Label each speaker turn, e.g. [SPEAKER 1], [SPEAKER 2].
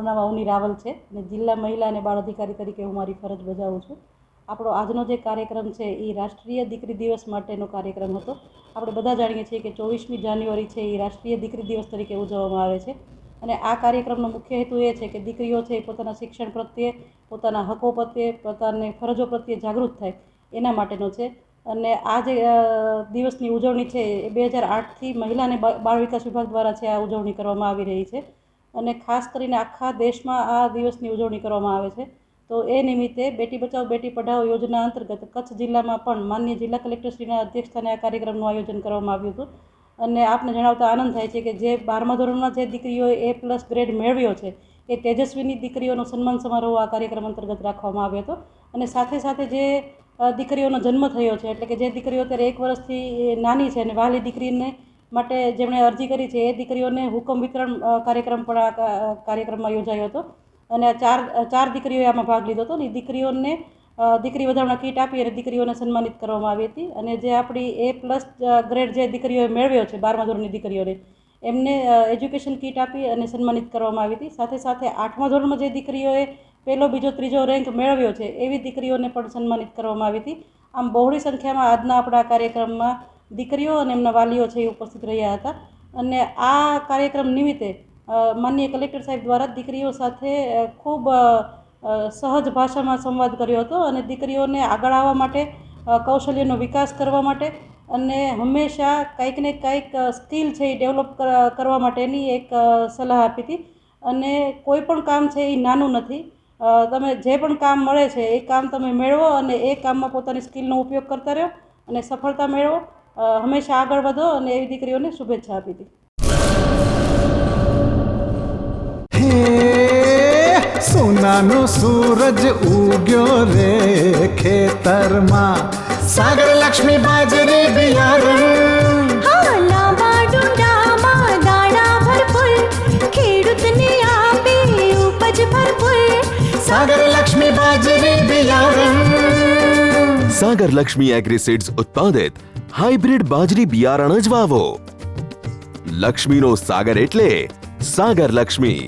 [SPEAKER 1] મારું નામ અવની રાવલ છે અને જિલ્લા મહિલા અને બાળ અધિકારી તરીકે હું મારી ફરજ બજાવું છું. આપણો આજનો જે કાર્યક્રમ છે એ રાષ્ટ્રીય દીકરી દિવસ માટેનો કાર્યક્રમ હતો. આપણે બધા જાણીએ છીએ કે ચોવીસમી જાન્યુઆરી છે એ રાષ્ટ્રીય દીકરી દિવસ તરીકે ઉજવવામાં આવે છે. અને આ કાર્યક્રમનો મુખ્ય હેતુ એ છે કે દીકરીઓ છે એ પોતાના શિક્ષણ પ્રત્યે, પોતાના હકો પ્રત્યે, પોતાની ફરજો પ્રત્યે જાગૃત થાય એના માટેનો છે. અને આ જે દિવસની ઉજવણી છે એ બે હજાર આઠથી મહિલા અને બાળ વિકાસ વિભાગ દ્વારા છે આ ઉજવણી કરવામાં આવી રહી છે. અને ખાસ કરીને આખા દેશમાં આ દિવસની ઉજવણી કરવામાં આવે છે. તો એ નિમિત્તે બેટી બચાવો, બેટી પઢાઓ યોજના અંતર્ગત કચ્છ જિલ્લામાં પણ માન્ય જિલ્લા કલેક્ટરશ્રીના અધ્યક્ષસ્થાને આ કાર્યક્રમનું આયોજન કરવામાં આવ્યું હતું. અને આપને જણાવતા આનંદ થાય છે કે જે બારમા ધોરણમાં જે દીકરીઓએ એ પ્લસ ગ્રેડ મેળવ્યો છે, એ તેજસ્વીની દીકરીઓનો સન્માન સમારોહ આ કાર્યક્રમ અંતર્ગત રાખવામાં આવ્યો હતો. અને સાથે સાથે જે દીકરીઓનો જન્મ થયો છે, એટલે કે જે દીકરીઓ અત્યારે એક વર્ષથી નાની છે અને વાલી દીકરીને માટે જેમણે અરજી કરી છે, એ દીકરીઓને હુકમ વિતરણ કાર્યક્રમ પણ આ કાર્યક્રમમાં યોજાયો હતો. અને ચાર ચાર દીકરીઓએ આમાં ભાગ લીધો હતો. અને દીકરીઓને દીકરી વધારણા કીટ આપી અને દીકરીઓને સન્માનિત કરવામાં આવી હતી. અને જે આપણી એ પ્લસ ગ્રેડ જે દીકરીઓએ મેળવ્યો છે, બારમા ધોરણની દીકરીઓને, એમને એજ્યુકેશન કીટ આપી અને સન્માનિત કરવામાં આવી હતી. સાથે સાથે આઠમા ધોરણમાં જે દીકરીઓએ પહેલો બીજો, ત્રીજો રેન્ક મેળવ્યો છે, એવી દીકરીઓને પણ સન્માનિત કરવામાં આવી હતી. આમ બહોળી સંખ્યામાં આજના આપણા કાર્યક્રમમાં દીકરીઓ અને એમના વાલીઓ છે એ ઉપસ્થિત રહ્યા હતા. અને આ કાર્યક્રમ નિમિત્તે માનનીય કલેક્ટર સાહેબ દ્વારા દીકરીઓ સાથે ખૂબ સહજ ભાષામાં સંવાદ કર્યો હતો અને દીકરીઓને આગળ આવવા માટે કૌશલ્યનો વિકાસ કરવા માટે અને હંમેશા કંઈક ને કંઈક સ્કિલ છે એ ડેવલપ કરવા માટેની એક સલાહ આપી હતી. અને કોઈ પણ કામ છે એ નાનું નથી. તમે જે પણ કામ મળે છે એ કામ તમે મેળવો અને એ કામમાં પોતાની સ્કિલનો ઉપયોગ કરતા રહો અને સફળતા મેળવો. હંમેશા આગળ વધો અને એવી દીકરીઓને શુભેચ્છા આપી હતી
[SPEAKER 2] હે સોનાનો સૂરજ ઉગ્યો રે ખેતરમાં સાગર લક્ષ્મી બાજરી બિયારણ
[SPEAKER 3] હા લાંબા ડુંડામાં દાણા ભરપૂર ખેડૂતને આપે ઉપજ ભરપૂર
[SPEAKER 2] સાગર લક્ષ્મી બાજરી બિયારણ
[SPEAKER 4] સાગર લક્ષ્મી એગ્રીસીડ્સ ઉત્પાદિત હાઇબ્રિડ બાજરી બિયારણ જ વાવો. લક્ષ્મીનો સાગર એટલે સાગર લક્ષ્મી.